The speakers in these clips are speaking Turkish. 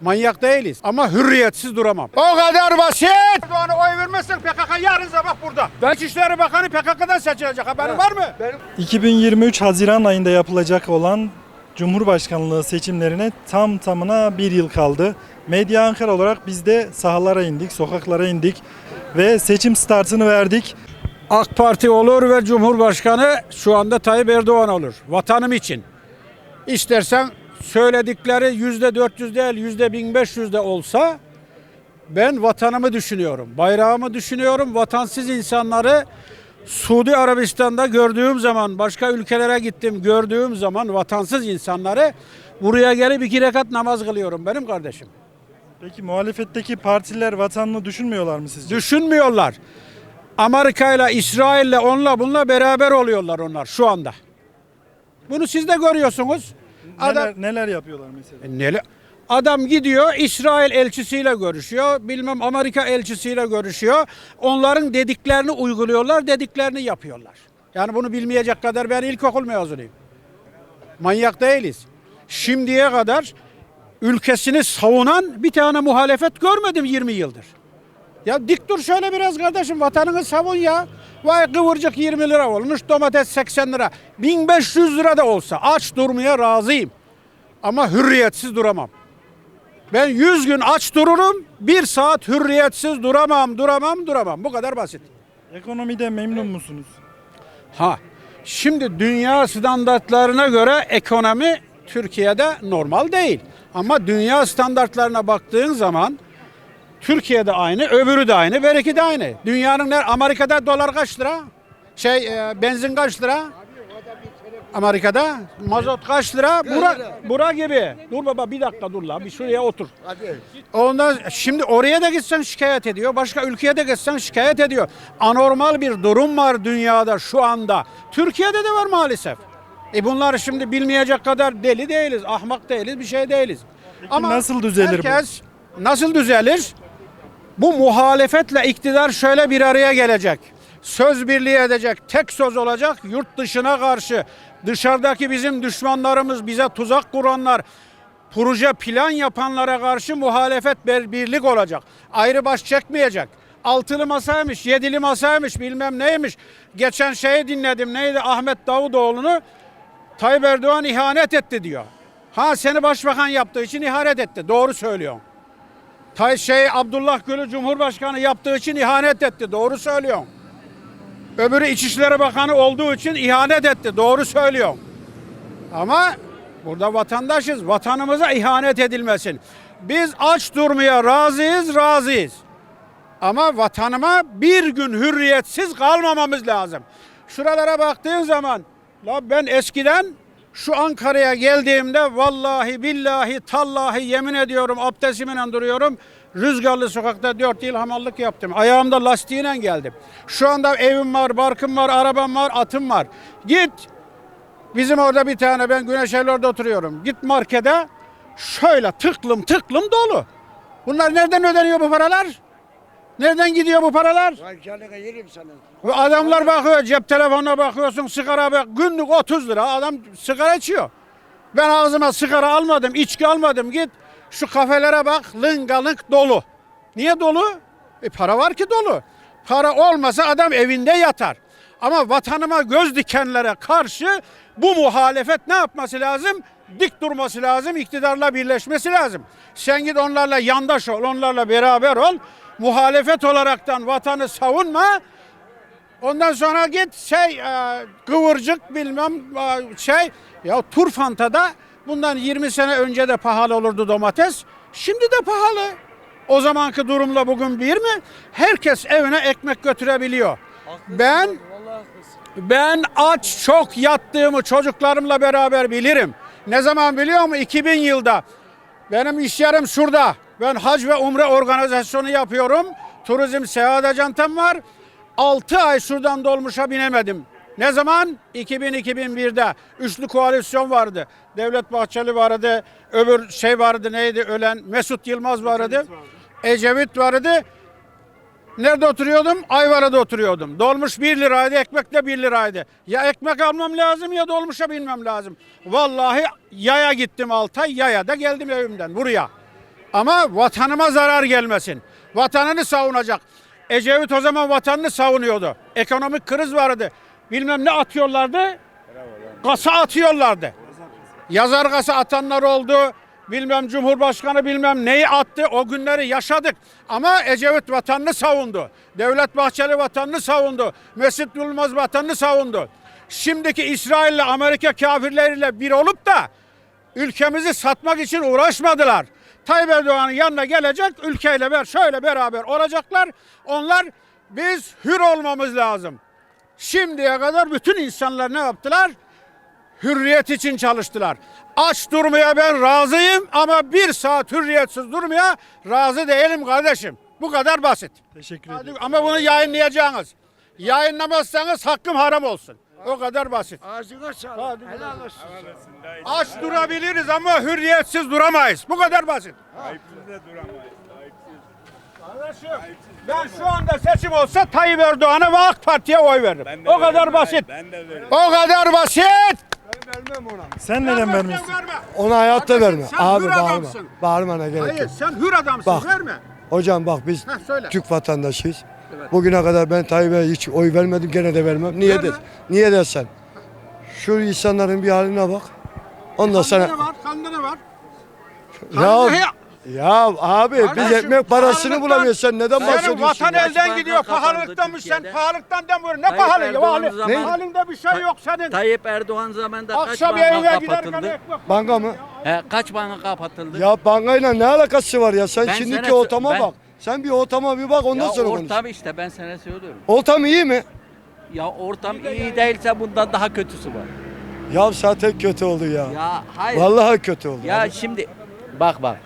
Manyak değiliz ama hürriyetsiz duramam. O kadar basit. Erdoğan'a oy vermezsen PKK yarın sabah burada. Ben İçişleri Bakanı PKK'dan seçilecek haberin var mı? 2023 Haziran ayında yapılacak olan Cumhurbaşkanlığı seçimlerine tam tamına bir yıl kaldı. Medya Ankara olarak biz de sahalara indik, sokaklara indik ve seçim startını verdik. AK Parti olur ve Cumhurbaşkanı şu anda Tayyip Erdoğan olur. Vatanım için. İstersen söyledikleri yüzde 400 değil yüzde 1500 de olsa ben vatanımı düşünüyorum. Bayrağımı düşünüyorum. Vatansız insanları Suudi Arabistan'da gördüğüm zaman, başka ülkelere gittim gördüğüm zaman vatansız insanları buraya gelip iki rekat namaz kılıyorum benim kardeşim. Peki muhalefetteki partiler vatanını düşünmüyorlar mı sizce? Düşünmüyorlar. Amerika ile İsrail'le onunla bununla beraber oluyorlar onlar şu anda. Bunu siz de görüyorsunuz. Adam Neler, neler yapıyorlar mesela? E, nele- Adam gidiyor İsrail elçisiyle görüşüyor. Bilmem Amerika elçisiyle görüşüyor. Onların dediklerini uyguluyorlar, dediklerini yapıyorlar. Yani bunu bilmeyecek kadar ben ilkokul mezunuyum. Manyak değiliz. Şimdiye kadar ülkesini savunan bir tane muhalefet görmedim 20 yıldır. Ya dik dur şöyle biraz kardeşim vatanını savun ya. Vay kıvırcık 20 lira olmuş domates 80 lira. 1500 lira da olsa aç durmaya razıyım. Ama hürriyetsiz duramam. Ben 100 gün aç dururum, bir saat hürriyetsiz duramam, duramam, duramam. Bu kadar basit. Ekonomide memnun musunuz? Ha, şimdi dünya standartlarına göre ekonomi Türkiye'de normal değil. Ama dünya standartlarına baktığın zaman Türkiye'de aynı, öbürü de aynı, belki de aynı. Dünyanın ne? Amerika'da dolar kaç lira? Şey, e, benzin kaç lira? Amerika'da mazot kaç lira? Bura, bura gibi. Dur baba bir dakika dur la bir şuraya otur. Ondan şimdi oraya da gitsen şikayet ediyor. Başka ülkeye de gitsen şikayet ediyor. Anormal bir durum var dünyada şu anda. Türkiye'de de var maalesef. E bunları şimdi bilmeyecek kadar deli değiliz, ahmak değiliz, bir şey değiliz. nasıl düzelir bu? herkes, Nasıl düzelir? Bu muhalefetle iktidar şöyle bir araya gelecek. Söz birliği edecek, tek söz olacak yurt dışına karşı. Dışarıdaki bizim düşmanlarımız, bize tuzak kuranlar, proje plan yapanlara karşı muhalefet bir birlik olacak. Ayrı baş çekmeyecek. Altılı masaymış, yedili masaymış, bilmem neymiş. Geçen şeyi dinledim neydi Ahmet Davutoğlu'nu Tayyip Erdoğan ihanet etti diyor. Ha seni başbakan yaptığı için ihanet etti. Doğru söylüyorsun. Tay şey Abdullah Gül'ü Cumhurbaşkanı yaptığı için ihanet etti. Doğru söylüyorsun. Öbürü İçişleri Bakanı olduğu için ihanet etti. Doğru söylüyorsun. Ama burada vatandaşız. Vatanımıza ihanet edilmesin. Biz aç durmaya razıyız, razıyız. Ama vatanıma bir gün hürriyetsiz kalmamamız lazım. Şuralara baktığın zaman la ben eskiden şu Ankara'ya geldiğimde vallahi billahi tallahi yemin ediyorum abdestimle duruyorum. Rüzgarlı sokakta 4 yıl hamallık yaptım. Ayağımda lastiğiyle geldim. Şu anda evim var, barkım var, arabam var, atım var. Git Bizim orada bir tane ben Güneşevler'de oturuyorum. Git markete şöyle tıklım tıklım dolu. Bunlar nereden ödeniyor bu paralar? Nereden gidiyor bu paralar? Sancarlığa yerim sana. Ve adamlar bakıyor cep telefonuna bakıyorsun sigara bak günlük 30 lira adam sigara içiyor. Ben ağzıma sigara almadım, içki almadım. Git şu kafelere bak lıngalık dolu. Niye dolu? E para var ki dolu. Para olmasa adam evinde yatar. Ama vatanıma göz dikenlere karşı bu muhalefet ne yapması lazım? Dik durması lazım, iktidarla birleşmesi lazım. Sen git onlarla yandaş ol, onlarla beraber ol. Muhalefet olaraktan vatanı savunma. Ondan sonra git şey e, kıvırcık bilmem e, şey ya Turfanta'da bundan 20 sene önce de pahalı olurdu domates. Şimdi de pahalı. O zamanki durumla bugün bir mi? Herkes evine ekmek götürebiliyor. Ben ben aç çok yattığımı çocuklarımla beraber bilirim. Ne zaman biliyor musun? 2000 yılda. Benim iş yerim şurada. Ben hac ve umre organizasyonu yapıyorum. Turizm seyahat ajantam var. 6 ay şuradan dolmuşa binemedim. Ne zaman? 2000-2001'de. Üçlü koalisyon vardı. Devlet Bahçeli vardı. Öbür şey vardı neydi ölen Mesut Yılmaz vardı. Ecevit vardı. Nerede oturuyordum? Ayvara'da oturuyordum. Dolmuş 1 liraydı, ekmek de 1 liraydı. Ya ekmek almam lazım ya dolmuşa binmem lazım. Vallahi yaya gittim Altay, yaya da geldim evimden buraya. Ama vatanıma zarar gelmesin. Vatanını savunacak. Ecevit o zaman vatanını savunuyordu. Ekonomik kriz vardı. Bilmem ne atıyorlardı. Kasa atıyorlardı. Yazar kasa atanlar oldu. Bilmem Cumhurbaşkanı bilmem neyi attı. O günleri yaşadık. Ama Ecevit vatanını savundu. Devlet Bahçeli vatanını savundu. Mesut Yılmaz vatanını savundu. Şimdiki İsrail ile Amerika kafirleriyle bir olup da ülkemizi satmak için uğraşmadılar. Tayyip Erdoğan'ın yanına gelecek ülkeyle ber şöyle beraber olacaklar. Onlar biz hür olmamız lazım. Şimdiye kadar bütün insanlar ne yaptılar? Hürriyet için çalıştılar. Aç durmaya ben razıyım ama bir saat hürriyetsiz durmaya razı değilim kardeşim. Bu kadar basit. Teşekkür Hadi, ederim. ama bunu yayınlayacaksınız. Yayınlamazsanız hakkım haram olsun. O kadar basit. Ağzına sağlık. Helal olsun. Aç durabiliriz ama hürriyetsiz duramayız. Bu kadar basit. Kardeşim ben şu anda seçim olsa Tayyip Erdoğan'a ve AK Parti'ye oy veririm. o kadar basit. Ben de veririm. O kadar basit. Sen neden Vermezsen vermiyorsun? verme. Ona hayatta Kardeşim, verme. sen Abi hür bağırma. adamsın. Bağırmana gerek Hayır yok. sen hür adamsın Bak. verme. Hocam bak biz Heh, söyle. Türk vatandaşıyız. Bugüne kadar ben Tayyip'e hiç oy vermedim gene de vermem. Niye Verme. de Niye dersen? Şu insanların bir haline bak. Ondan sonra Kandine var, kandine var. ya Kandine- ya abi biz Kardeşim, ekmek parasını bulamıyoruz. Sen neden Senin bahsediyorsun? vatan ya? elden gidiyor. kapandı Pahalılıktanmış sen. Türkiye'de. Pahalılıktan demiyor. Ne Tayyip pahalı ya? Erdoğan Hali- zamanı- Halinde bir şey yok senin. Tayyip Erdoğan zamanında kaç Akşam banka evine giderken kapatıldı? ekmek Banka mı? He, kaç banka kapatıldı? Ya bankayla ne alakası var ya? Sen Ben şimdiki sana- ortama ben- bak. Sen bir ortama bir bak ondan ya sonra konuş. ortam işte ben sana söylüyorum. Ortam iyi mi? Ya ortam iyi değilse bundan daha kötüsü var. Ya zaten kötü oldu ya. Ya hayır. Vallahi kötü oldu. Ya şimdi bak bak.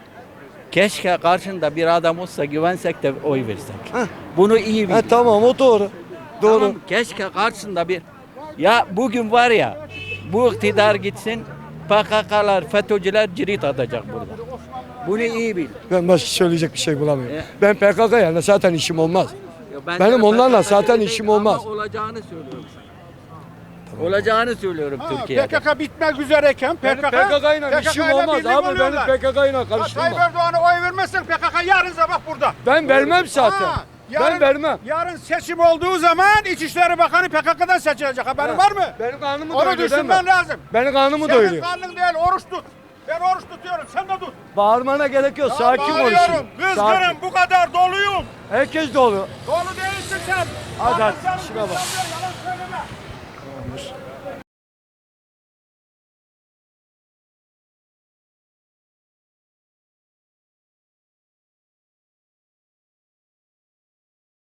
Keşke karşında bir adam olsa güvensek de oy versek. Bunu iyi bil. He tamam o doğru. Doğru. Tamam, keşke karşısında bir ya bugün var ya bu iktidar gitsin PKK'lar, FETÖ'cüler cirit atacak burada. Bunu iyi bil. Ben başka söyleyecek bir şey bulamıyorum. E. Ben PKK yani zaten işim olmaz. Ya ben Benim onlarla zaten işim olmaz. olacağını söylüyorum sana. Olacağını söylüyorum Ha, Türkiye'de. PKK bitmek üzereyken Benim PKK, PKK ile işim olmaz birlik abi. Benim oluyorlar. PKK ile Ha, Tayyip karıştırma. Erdoğan'a oy vermezsen PKK yarın sabah burada. Ben vermem zaten. Ha, Ben vermem. Yarın seçim olduğu zaman İçişleri Bakanı PKK'dan seçilecek. Haberin var mı? Benim karnımı Onu doyuruyor değil mi? düşünmen lazım. Benim karnımı Senin doyuruyor. karnın değil oruç tut. Ben oruç tutuyorum sen de tut. Bağırmana gerek yok. Sakin konuşun. Kızgınım Sakin. bu kadar doluyum. Herkes dolu. Dolu değilsin sen. Hadi, Yalan hadi, işine bak. Yalan söyleme. yapmış.